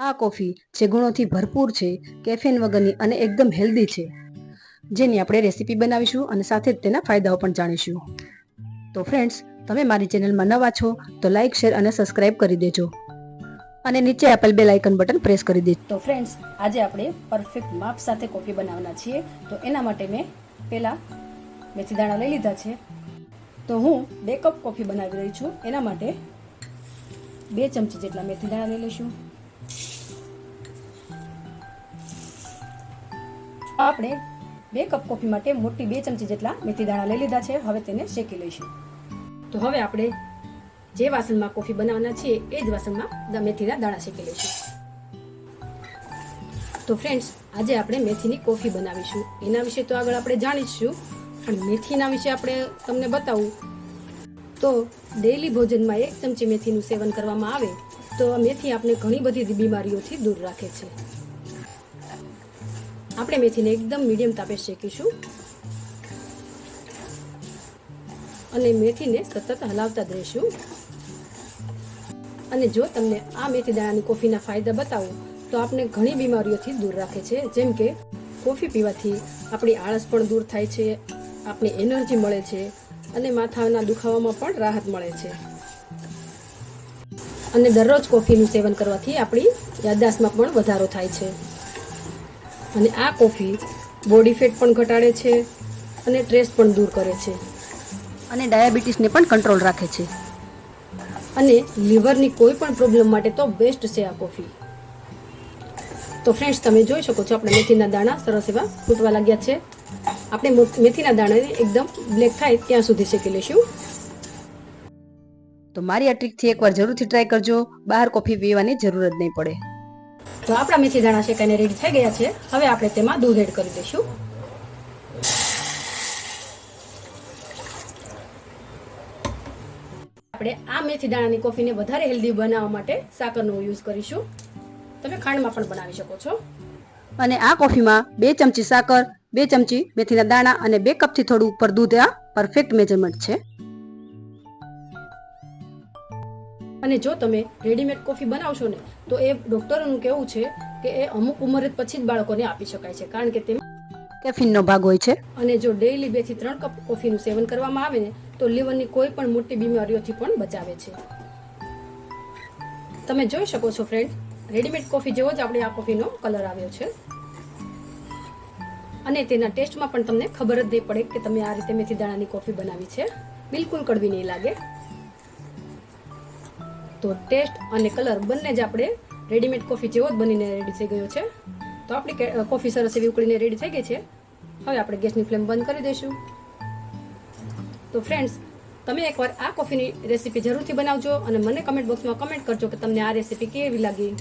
આ કોફી જે ગુણોથી ભરપૂર છે કેફેન વગરની અને એકદમ હેલ્ધી છે. જેની આપણે રેસીપી બનાવીશું અને સાથે જ તેના ફાયદાઓ પણ જાણીશું. તો ફ્રેન્ડ્સ તમે મારી ચેનલમાં નવા છો, તો લાઇક શેર અને સબસ્ક્રાઇબ કરી દેજો. અને નીચે આપેલ બે લાઇકન બટન પ્રેસ કરી દેજો. તો ફ્રેન્ડ્સ આજે આપણે પરફેક્ટ માપ સાથે કોફી બનાવવાના છીએ. તો એના માટે મેં પહેલાં મેથી દાણા લઈ લીધા છે. તો હું બે કપ કોફી બનાવી રહી છું. એના માટે બે ચમચી જેટલા મેથી દાણા લઈ લઈશું. આપણે બે કપ કોફી માટે મોટી બે ચમચી જેટલા મેથી દાણા લઈ લીધા છે. હવે તેને શેકી લઈશું. તો હવે આપણે જે વાસણમાં કોફી બનાવવાના છીએ, એ જ વાસણમાં મેથીના દાણા શેકી લઈશું. તો ફ્રેન્ડ્સ આજે આપણે મેથીની કોફી બનાવીશું. એના વિશે તો આગળ આપણે જાણીશું, પણ મેથીના વિશે આપણે તમને બતાવું. તો ડેઈલી ભોજનમાં એક ચમચી મેથીનું સેવન કરવામાં આવે, તો મેથી આપણે ઘણી બધી બીમારીઓથી દૂર રાખે છે. આપણે મેથીને એકદમ મીડિયમ તાપે શેકીશું. અને મેથીને સતત હલાવતા જ રહીશું અને જો તમને આ મેથી દાણાની કોફીના ફાયદા બતાવું, તો આપણે ઘણી બીમારીઓથી દૂર રાખે છે. જેમ કે કોફી પીવાથી આપણી આળસ પણ દૂર થાય છે આપણી એનર્જી મળે છે, અને માથાના દુખાવામાં પણ રાહત મળે છે. અને દરરોજ કોફીનું સેવન કરવાથી આપણી યાદદાસ્તમાં પણ વધારો થાય છે. અને આ કોફી બોડી ફેટ પણ ઘટાડે છે અને સ્ટ્રેસ પણ દૂર કરે છે. અને ડાયાબિટીસને પણ કંટ્રોલ રાખે છે. અને લીવરની કોઈ પણ પ્રોબ્લેમ માટે તો બેસ્ટ છે આ કોફી. તો ફ્રેન્ડ્સ તમે જોઈ શકો છો આપણે મેથીના દાણા સરસ એવા ફૂટવા લાગ્યા છે. આપણે મેથીના દાણાને એકદમ બ્લેક થાય ત્યાં સુધી શેકી લઈશું. તો મારી આ ટ્રીકથી એકવાર જરૂરથી ટ્રાય કરજો. બહાર કોફી પીવાની જરૂર જ નહીં પડે. તો આપણા મેથી દાણા શેકાઈને રેડી થઈ ગયા છે, હવે આપણે તેમાં દૂધ એડ કરી દઈશું. આપણે આ મેથી દાણાની કોફીને વધારે હેલ્ધી બનાવવા માટે સાકરનો યુઝ કરીશું. તમે ખાંડમાં પણ બનાવી શકો છો. અને આ કોફીમાં બે ચમચી સાકર, બે ચમચી મેથીના દાણા અને બે કપથી થોડું ઉપર દૂધ આ પરફેક્ટ મેજરમેન્ટ છે. અને જો તમે રેડીમેડ કોફી બનાવશો ને તો એ ડોક્ટરોનું કહેવું છે કે એ અમુક ઉંમરે પછી જ બાળકોને આપી શકાય છે. કારણ કે તેમાં કેફીનનો ભાગ હોય છે. અને જો ડેઈલી બેથી ત્રણ કપ કોફીનું સેવન કરવામાં આવે ને તો લીવરની કોઈ પણ મોટી બીમારીઓથી પણ બચાવે છે. તમે જોઈ શકો છો ફ્રેન્ડ રેડીમેડ કોફી જેવો જ આપણે આ કોફીનો કલર આવ્યો છે. અને તેના ટેસ્ટમાં પણ તમને ખબર જ નહીં પડે કે તમે આ રીતે મેથી દાણાની કોફી બનાવી છે. બિલકુલ કડવી નહીં લાગે. તો ટેસ્ટ અને કલર બંને જ આપણે રેડીમેડ કોફી જેવો જ બનીને રેડી થઈ ગયો છે. તો આપણી કોફી સરસ એવી ઉકળીને રેડી થઈ ગઈ છે. હવે આપણે ગેસની ફ્લેમ બંધ કરી દઈશું. તો ફ્રેન્ડ્સ તમે એકવાર આ કોફીની રેસીપી જરૂરથી બનાવજો અને મને કમેન્ટ બોક્સમાં કમેન્ટ કરજો કે તમને આ રેસીપી કેવી લાગી.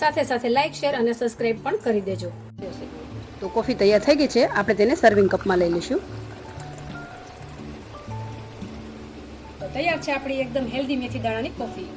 સાથે સાથે લાઇક શેર અને સબસ્ક્રાઈબ પણ કરી દેજો. તો કોફી તૈયાર થઈ ગઈ છે. આપણે તેને સર્વિંગ કપમાં લઈ લઈશું. તૈયાર છે આપણી એકદમ હેલ્ધી મેથી દાણાની કોફી.